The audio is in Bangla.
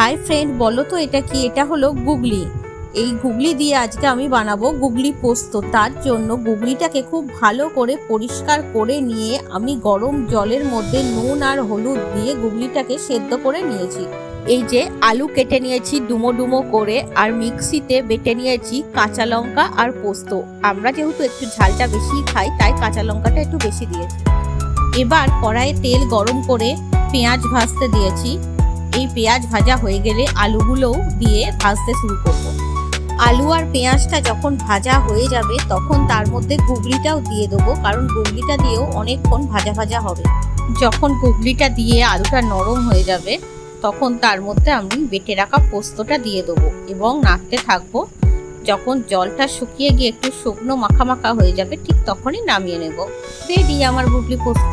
হাই ফ্রেন্ড, বলো তো এটা কি? এটা হলো গুগলি। এই গুগলি দিয়ে আজকে আমি বানাবো গুগলি পোস্ত। তার জন্য গুগলিটাকে খুব ভালো করে পরিষ্কার করে নিয়ে আমি গরম জলের মধ্যে নুন আর হলুদ দিয়ে গুগলিটাকে সেদ্ধ করে নিয়েছি। এই যে আলু কেটে নিয়েছি ডুমো ডুমো করে, আর মিক্সিতে বেটে নিয়েছি কাঁচা লঙ্কা আর পোস্ত। আমরা যেহেতু একটু ঝালটা বেশি খাই, তাই কাঁচা লঙ্কাটা একটু বেশি দিয়েছি। এবার কড়াইয়ে তেল গরম করে পেঁয়াজ ভাজতে দিয়েছি। এই পেঁয়াজ ভাজা হয়ে গেলে আলুগুলোও দিয়ে ভাজতে শুরু করব। আলু আর পেঁয়াজটা যখন ভাজা হয়ে যাবে, তখন তার মধ্যে গুগলিটাও দিয়ে দেবো, কারণ গুগলিটা দিয়েও অনেকক্ষণ ভাজা ভাজা হবে। যখন গুগলিটা দিয়ে আলুটা নরম হয়ে যাবে, তখন তার মধ্যে আমি বেটে রাখা পোস্তটা দিয়ে দেবো এবং নাড়তে থাকব। যখন জলটা শুকিয়ে গিয়ে একটু শুকনো মাখা মাখা হয়ে যাবে, ঠিক তখনই নামিয়ে নেব। রেডি আমার গুগলি পোস্ত।